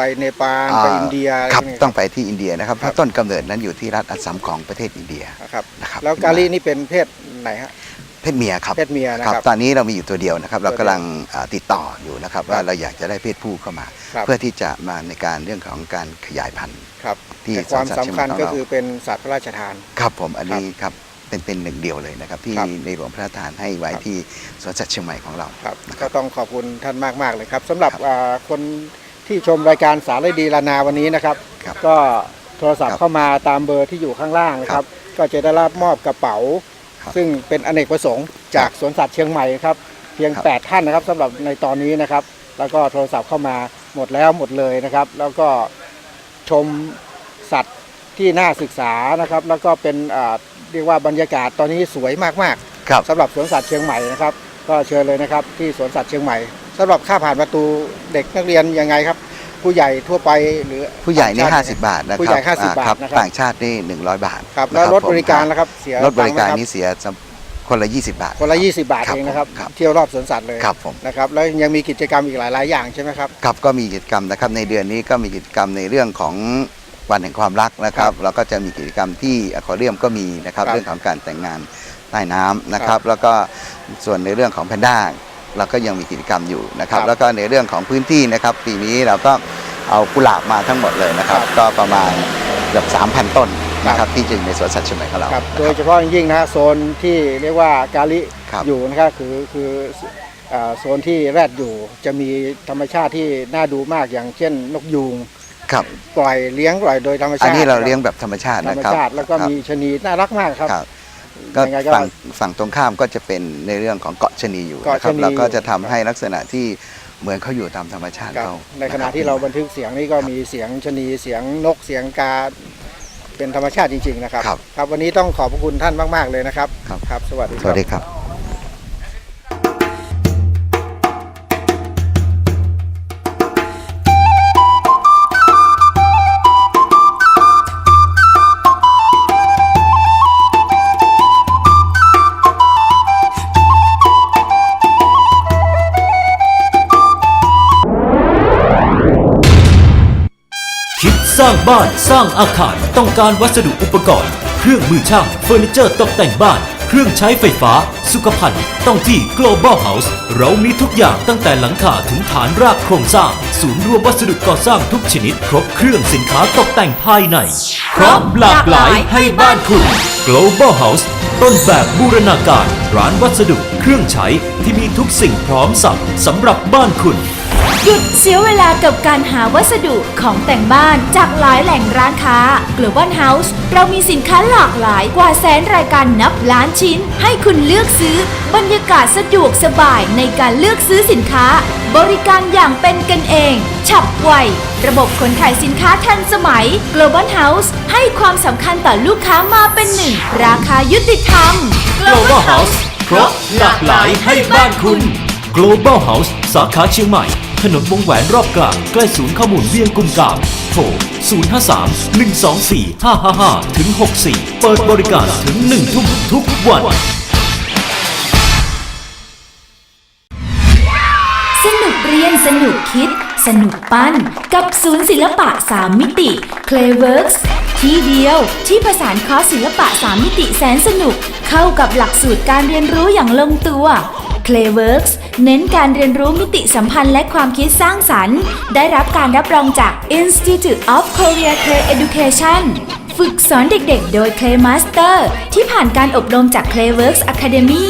ไปเนปาลไปอินเดียอะไรครับพวกนี้ต้องไปที่อินเดียนะครับเพครัราะบต้นกำเนิดนั้นอยู่ที่รัฐอัสสัมของประเทศอินเดียนะครับนะครับแล้วกาลีนี่เป็นเพศไหนฮะเพศเมียครับเพศเมียนะคครัรับบตอนนี้เรามีอยู่ตัวเดียวนะครับ เราตัวเดียวกำลังอ่าติดต่ออยู่นะครับ ว่าเราอยากจะได้เพศผู้เข้ามาครับเพื่อที่จะมาในการเรื่องของการขยายพันธุ์ครับที่แต่ความสวนสัตว์สำคัญเชียงใหม่ของก็เราคือเป็นสัตว์พระราชทานครับผมอันนี้ครับเป็นเป็นหนึ่งเดียวเลยนะครับ ที่ครับในหลวงพระราชทานให้ไว้ครับที่สวนสัตว์เชียงใหม่ของเราครับนะคก็รับต้องขอบคุณท่านมากๆเลยครับสำหรับครับอ่าคน ที่ชมรายการสารดีลานาวันนี้นะครับ ครับก็โทรศัพครัท์บเข้ามาตามเบอร์ที่อยู่ข้างล่างนะคครัรับบก็จะได้รับมอบกระเป๋า ครับซึ่งเป็นอเนกประสงค์จากสวนสัตว์เชียงใหม่ครับ เพียง ครับ 8 ท่านนะครับสำหรับในตอนนี้นะครับ แล้วก็โทรศัพท์เข้ามาหมดแล้วหมดเลยนะครับ แล้วก็ชมสัตว์ที่น่าศึกษานะครับ แล้วก็เป็นอ่าเรียกว่าบรรยากาศตอนนี้สวยมากๆ ครับ สำหรับสวนสัตว์เชียงใหม่นะครับ ก็เชิญเลยนะครับที่สวนสัตว์เชียงใหม่สำหรับค่าผ่านประตูเด็กนักเรียนยังไงครับ ผู้ใหญ่ทั่วไปหรือผู้ใหญ่นี่ต่างชติ50 บาทนะคผู้รัใหญ่50อ่บาทครับนะครับ ต่างชาตินี่ 100 บาทครับนะแล้วรถผมบริการคนะครับเสียรถบริการตังค์ไหมคนี่เสียจำคนละ 20 บาท คนละ 20 บาทครับเองนะครับผมครับเที่ยวรอบสวนสัตว์เลยครับผม นะครับแล้วยังมีกิจกรรมอีกหลาย ๆ อย่างใช่ไหมครับ ครับก็มีกิจกรรมนะครับในเดือนนี้ก็มีกิจกรรมในเรื่องของวันแห่งความรักนะครัครับบแล้วก็จะมีกิจกรรมที่อควาเรียมก็มีนะครับครับเรื่องของการแต่งงานใต้น้ำนะคครัรับบแล้วก็ส่วนในเรื่องของแพนด้า เราก็ยังมีกิจกรรมอยู่นะครับครับ แล้วก็ในเรื่องของพื้นที่นะครับ ปีนี้เราก็เอากุหลาบมาทั้งหมดเลยนะครับครับก็ประมาณเกือบ3,000 ต้นนะคครัรับบที่จะอยู่ในสวนสัตว์เชียงใหม่ของเราครับนะโดคยรับเฉพาะอย่างยิ่งนะฮะโซนที่เรียกว่ากาลิครับอยู่นะครับคือคืออ่าโซนที่แรดอยู่จะมีธรรมชาติที่น่าดูมากอย่างเช่นนกยูงครับปล่อยเลี้ยงปล่อยโดยธรรมชาติ อันนี้เราคบเลี้ยงแบบธรรมชาติธรนะรมครับชาติแล้วก็ครับมีชะนีน่ารักมากครับครับ ก็ยังไงก็ ฝั่งฝั่งตรงข้ามก็จะเป็นในเรื่องของเกาะชะนีอยู่เกาะนะครับชะนี แล้วก็จะทำให้ลักษณะที่เหมือนเขาอยู่ตามธรรมชาติครับเขาในขณะะคบที่เราบันทึกเสียงนี่ก็มีเสียงชะนีเสียงนกเสียงกาเป็นธรรมชาติจริง ๆ นะครับ ครับ ครับ วันนี้ต้องขอบพระคุณท่านมาก ๆ เลยนะครับ ครับครับสวัสดีสครัวับสดีครับ ร้างบ้านสร้างอาคารต้องการวัสดุอุปกรณ์ เครื่องมือช่างเฟอร์นิเจอร์ตกแต่งบ้าน เครื่องใช้ไฟฟ้า สุขภัณฑ์ต้องที่ Global House เรามีทุกอย่างตั้งแต่หลังคาถึงฐานรากโครงสร้าง ศูนย์รวมวัสดุก่อสร้างทุกชนิด ครบเครื่องสินค้าตกแต่งภายในพร้อมหลากหลายให้บ้านคุณ Global House ต้นแบบบูรณาการ ร้านวัสดุเครื่องใช้ที่มีทุกสิ่งพร้อมสับสำหรับบ้านคุณ หยุดเสียเวลากับการหาวัสดุของแต่งบ้านจากหลายแหล่งร้านค้า Global House เรามีสินค้าหลากหลายกว่าแสนรายการนับล้านชิ้น ให้คุณเลือกซื้อบรรยากาศสะดวกสบายในการเลือกซื้อสินค้า บริการอย่างเป็นกันเอง ฉับไว ระบบขนถ่ายสินค้าทันสมัย Global House ให้ความสำคัญต่อลูกค้ามาเป็นหนึ่ง ราคายุติธรรม Global House ครบหลากหลายให้บ้านคุณ Global House สาขาเชียงใหม่ ถนนวงแหวนรอบกลางใกล้ศูนย์ข้อมูลเวียงกุมกามโทร 053 124 555 ถึง 64 เปิดบริการถึง 1 ทุ่มทุกวันสนุกเรียนสนุกคิด สนุกปั้น กับศูนย์ศิลปะ 3 มิติ Clayworks ที่เดียวที่ผสานคอร์สศิลปะ 3 มิติแสนสนุก เข้ากับหลักสูตรการเรียนรู้อย่างลงตัว Clayworks เน้นการเรียนรู้มิติสัมพันธ์และความคิดสร้างสรรค์ ได้รับการรับรองจาก Institute of Korea Clay Education ฝึกสอนเด็กๆ โดย Clay Master ที่ผ่านการอบรมจาก Clayworks Academy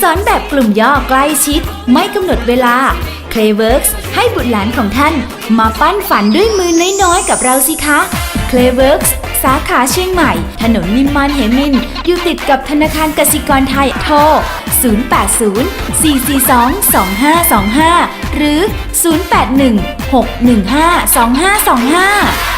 สอนแบบกลุ่มย่อใกล้ชิด ไม่กำหนดเวลา Clayworks ให้บุตรหลานของท่าน มาปั้นฝันด้วยมือน้อยๆ กับเราสิคะ Clayworks สาขาเชียงใหม่ ถนนนิมมานเหมิน อยู่ติดกับธนาคารกสิกรไทยโทร 080 442 2525 หรือ 081 615 2525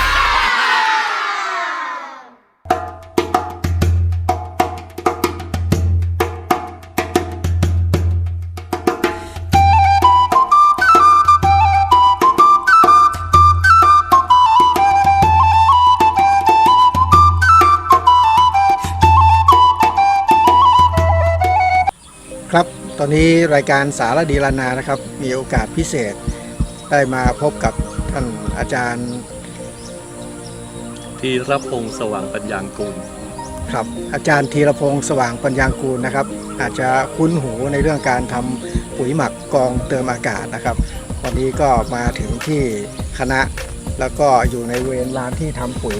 ตอนนี้รายการสารดีลานานะครับ มีโอกาสพิเศษได้มาพบกับท่านอาจารย์ทีรพงศ์สว่างปัญญางกูลครับ อาจารย์ธีรพงศ์สว่างปัญญางกูลนะครับ อาจจะคุ้นหูในเรื่องการทำปุ๋ยหมักกองเติมอากาศนะครับ วันนี้ก็มาถึงที่คณะแล้วก็อยู่ในเวรลานที่ทำปุ๋ย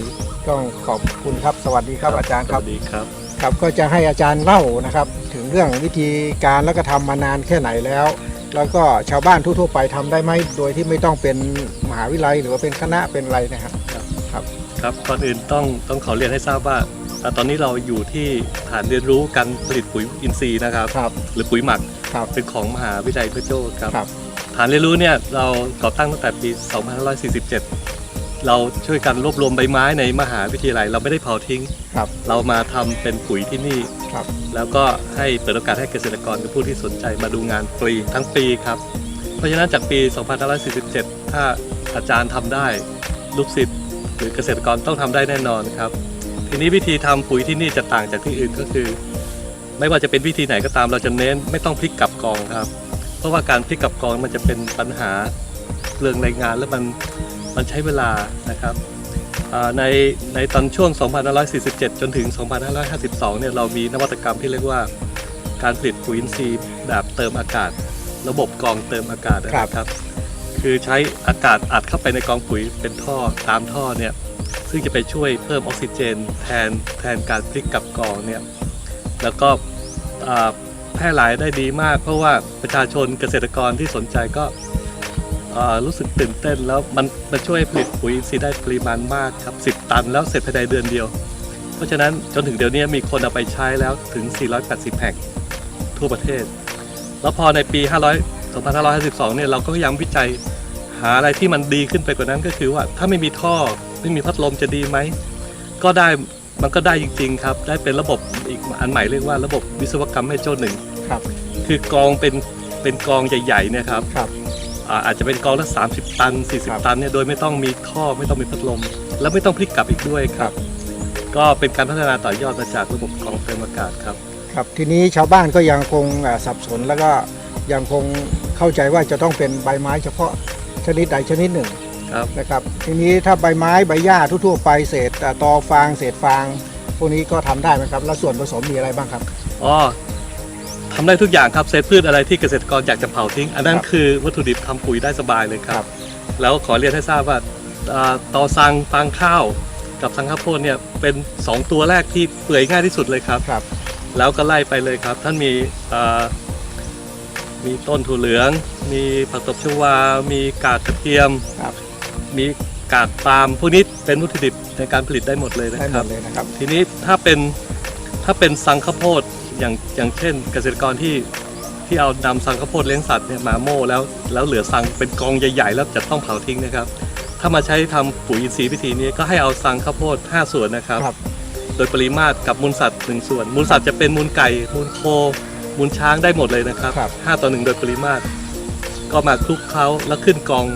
ต้องขอบคุณครับสวัสดีครับอาจารย์สครับวัสดีครับ ครับก็จะให้อาจารย์เล่านะครับ ถึงเรื่องวิธีการแล้วก็ทำมานานแค่ไหนแล้ว แล้วก็ชาวบ้านทั่วๆไปทำได้ไหมโดยที่ไม่ต้องเป็นมหาวิทยาลัยหรือว่าเป็นคณะเป็นอะไรนะครับครับก่อนอื่นต้องต้องขอเรียนให้ทราบว่าอ่าตอนนี้เราอยู่ที่ฐานเรียนรู้การผลิตปุ๋ยอินทรีย์นะครับครับหรือปุ๋ยหมักครับเป็นของมหาวิทยาลัยเพชรโจ้ครับครับฐานเรียนรู้เนี่ยเราก่อตั้งตั้งแต่ปี 2547 เราช่วยกันรวบรวมใบไม้ในมหาวิทยาลัย เราไม่ได้เผาทิ้ง ครับ เรามาทำเป็นปุ๋ยที่นี่ ครับ แล้วก็ให้เปิดโอกาสให้เกษตรกรหรือผู้ที่สนใจมาดูงานฟรีทั้งปีครับ เพราะฉะนั้นจากปี 2547 ถ้าอาจารย์ทำได้ลูกศิษย์หรือเกษตรกรต้องทำได้แน่นอนครับ ทีนี้วิธีทำปุ๋ยที่นี่จะต่างจากที่อื่นก็คือ ไม่ว่าจะเป็นวิธีไหนก็ตามเราจะเน้นไม่ต้องพลิกกลับกองครับ เพราะว่าการพลิกกลับกองมันจะเป็นปัญหาเรื่องแรงงานและมัน มันใช้เวลานะครับอ่าในในตอนช่วง 2547 จนถึง 2552 เนี่ยเรามีนวัตกรรมที่เรียกว่าการผลิตปุ๋ยอินทรีย์แบบเติมอากาศ ระบบกรองเติมอากาศนะครับ คือใช้อากาศอัดเข้าไปในกองปุ๋ยเป็นท่อตามท่อเนี่ยซึ่งจะไปช่วยเพิ่มออกซิเจน แทนแทนการพลิกกลับกองเนี่ยแล้วก็อ่าแพร่หลายได้ดีมาก เพราะว่าประชาชนเกษตรกรที่สนใจก็อ่า รู้สึกตื่นเต้นแล้วมันมันช่วยผลิตปุ๋ยอินทรีย์ได้ปริมาณมากครับ 10 ตันแล้วเสร็จภายในเดือนเดียว เพราะฉะนั้นจนถึงเดี๋ยวนี้มีคนเอาไปใช้แล้วถึง 480 แห่งทั่วประเทศ แล้วพอในปี 500 2552 เนี่ยเราก็พยายามวิจัยหาอะไรที่มันดีขึ้นไปกว่านั้นก็คือว่าถ้าไม่มีท่อไม่มีพัดลมจะดีไหม ก็ได้มันก็ได้จริง ๆ ครับ ได้เป็นระบบอีกอันใหม่เรียกว่าระบบวิศวกรรมแม่โจ้หนึ่งครับ คือกองเป็นเป็นกองใหญ่ๆเนี่ยครับครับ อ่าอาจจะเป็นกองละ30 ตันครับ40 ตันเนี่ยโดยไม่ต้องมีท่อไม่ต้องมีพัดลม แล้วไม่ต้องพลิกกลับอีกด้วยครับ ก็เป็นการพัฒนาต่อยอดมาจากระบบกรองเติมอากาศครับครับทีนี้ชาวบ้านก็ยังคงอ่าสับสนแล้วก็ยังคงเข้าใจว่าจะต้องเป็นใบไม้เฉพาะชนิดใดชนิดหนึ่งครับนะครับทีนี้ถ้าใบไม้ใบหญ้าทั่วๆไปเศษอ่าตอฟางเศษฟาง พวกนี้ก็ทำได้ไหมครับ แล้วส่วนผสมมีอะไรบ้างครับอ๋อ ทำได้ทุกอย่างครับเศษพืชอะไรที่เกษตรกรอยากจะเผาทิ้ง อันนั้นครับคือวัตถุดิบทำปุ๋ยได้สบายเลยคครัรับ บ แล้วขอเรียนให้ทราบว่าอ่าตอสังฟางข้าวกับสังข้าวโพดเนี่ยเป็น 2 ตัวแรกที่เปื่อยง่ายที่สุดเลยครับ ครับ แล้วก็ไล่ไปเลยครับ ท่านมีอ่ามีต้นถั่วเหลือง มีผักตบชวา มีกากกระเทียม ครับมีกากปาล์มพวกนี้เป็นวัตถุดิบในการผลิตได้หมดเลยนะได้คหมรับ ดเลยนะครับ ทีนี้ถ้าเป็นถ้าเป็นสังข้าวโพด อย่างอย่างเช่นเกษตรกรที่ที่เอานำสังข้าวโพดเลี้ยงสัตว์เนี่ยมาโม่แล้วแล้วเหลือสังเป็นกองใหญ่ๆ แล้วจะต้องเผาทิ้งนะครับ ถ้ามาใช้ทำปุ๋ยอินทรีย์วิธีนี้ก็ให้เอาสังข้าวโพด 5 ส่วนนะครับครับโดยปริมาตรกับมูลสัตว์หนึ่งส่วน มูลสัตว์จะเป็นมูลไก่ มูลโค มูลช้างได้หมดเลยนะครับครับ5ต่อ 1 โดยปริมาตร ก็มาคลุกเคล้าแล้วขึ้นกอง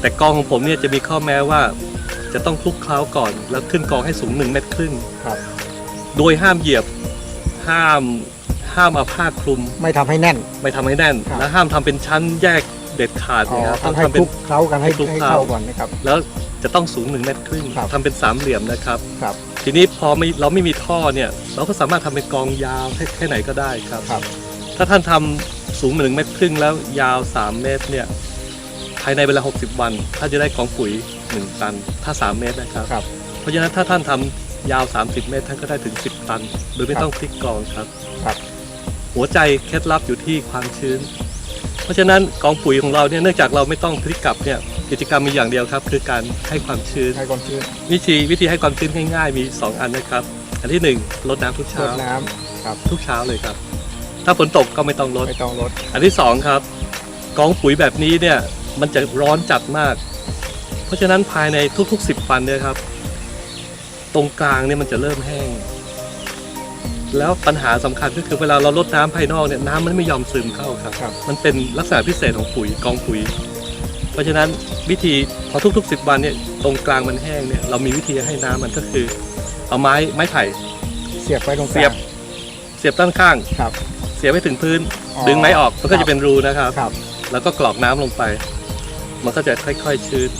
แต่กองของผมเนี่ยจะมีข้อแม้ว่าจะต้องคลุกเคล้าก่อน แล้วขึ้นกองให้สูง1เมตรครึ่งครับโดยห้ามเหยียบ ห้ามห้ามเอาผ้าคลุม ไม่ทำให้แน่น ไม่ทำให้แน่น ครับ และห้ามทำเป็นชั้นแยกเด็ดขาดอ๋อนะครับต้องให้ทำคเป็นลุกเคล้ากันให้คลุกให้เคล้าเข้า ก่อนนะครับ แล้วจะต้องสูง1เมตรครึ่งครับ ทำเป็นสามเหลี่ยมนะครับ ครับ ทีนี้พอไม่เราไม่มีท่อเนี่ย เราก็สามารถทำเป็นกองยาวแค่แค่ไหนก็ได้ครับ ครับ ถ้าท่านทำสูงหนึ่งเมตรครึ่งแล้วยาว 3 เมตรเนี่ยภายในเวลา 60 วันท่านจะได้กองปุ๋ย 1 ตัน ถ้า 3 เมตรนะครับ ครับ เพราะฉะนั้นถ้าท่านทำ ยาว 30 เมตรท่านก็ได้ถึง 10 ตัน โดยไม่ครับต้องพลิกกองครับ ครับ หัวใจเคล็ดลับอยู่ที่ความชื้น เพราะฉะนั้นกองปุ๋ยของเราเนี่ยเนื่องจากเราไม่ต้องพลิกกลับเนี่ยกิจกรรมมีอย่างเดียวครับ คือการให้ความชื้น ให้ความชื้นวิธีวิธีให้ความชื้นง่ายๆมี 2 อันนะครับ อันที่หนึ่งลดน้ำทุกรเช้าดน้ำครับ ทุกเช้าเลยครับ ถ้าฝนตกก็ไม่ต้องลด ไม่ต้องลด อันที่สองครับกองปุ๋ยแบบนี้เนี่ยมันจะร้อนจัดมาก เพราะฉะนั้นภายในทุกๆ 10 วันเนี่ยครับ ตรงกลางเนี่ยมันจะเริ่มแห้ง แล้วปัญหาสำคัญก็คือเวลาเราลดน้ำภายนอกเนี่ยน้ำมันไม่ยอมซึมเข้าครับครับมันเป็นลักษณะพิเศษของปุ๋ยกองปุ๋ย เพราะฉะนั้นวิธีพอทุกๆ 10 วันเนี่ยตรงกลางมันแห้งเนี่ยเรามีวิธีให้น้ำมันก็คือ เอาไม้ไม้ไผ่เสียบไปตรงกเสีลายงบเสียบด้านข้างครับ เสียบให้ถึงพื้นอ๋อดึงไม้ออกมันก็จะเป็นรูนะครับครับแล้วก็กรอกน้ำลงไป มันก็จะค่อยๆชื้น